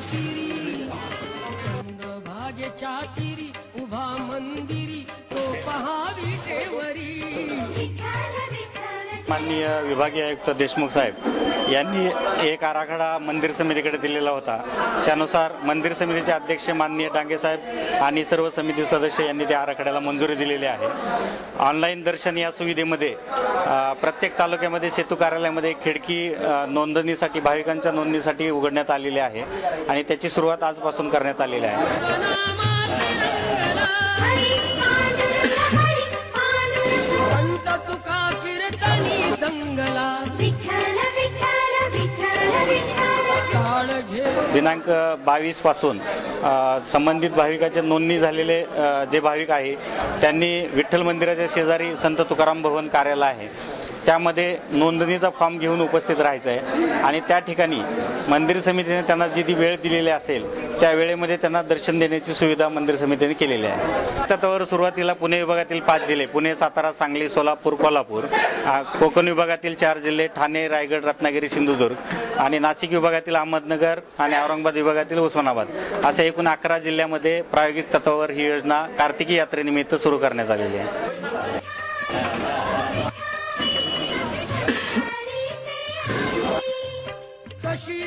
तिरी चंद्रभागे चातिरी उभा मंदिरी तो पहावी देवरी. माननीय विभागीय आयुक्त देशमुख साहेब यांनी एक आराखडा मंदिर समितीकडे दिलेला होता. त्यानुसार मंदिर समितीचे अध्यक्ष माननीय डांगे साहेब आणि सर्व समिती सदस्य यांनी त्या आराखड्याला मंजुरी दिलेली आहे. ऑनलाईन दर्शन या सुविधेमध्ये प्रत्येक तालुक्यामध्ये सेतू कार्यालयामध्ये खिडकी नोंदणीसाठी भाविकांच्या नोंदणीसाठी उघडण्यात आलेली आहे आणि त्याची सुरुवात आजपासून करण्यात आलेली आहे. दिनांक बावीसपासून संबंधित भाविकाचे नोंदणी झालेले जे भाविक आहे त्यांनी विठ्ठल मंदिराच्या शेजारी संत तुकाराम भवन कार्यालय आहे. त्यामध्ये नोंदणीचा फॉर्म घेऊन उपस्थित राहायचं आहे. आणि त्या ठिकाणी मंदिर समितीने त्यांना जी ती वेळ दिलेली असेल त्या वेळेमध्ये त्यांना दर्शन देण्याची सुविधा मंदिर समितीने केलेली आहे. तत्वावर सुरुवातीला पुणे विभागातील पाच जिल्हे पुणे सातारा सांगली सोलापूर कोल्हापूर कोकण विभागातील चार जिल्हे ठाणे रायगड रत्नागिरी सिंधुदुर्ग आणि नाशिक विभागातील अहमदनगर आणि औरंगाबाद विभागातील उस्मानाबाद अशा एकूण अकरा जिल्ह्यामध्ये प्रायोगिक तत्वावर ही योजना कार्तिकी यात्रेनिमित्त सुरू करण्यात आलेली आहे.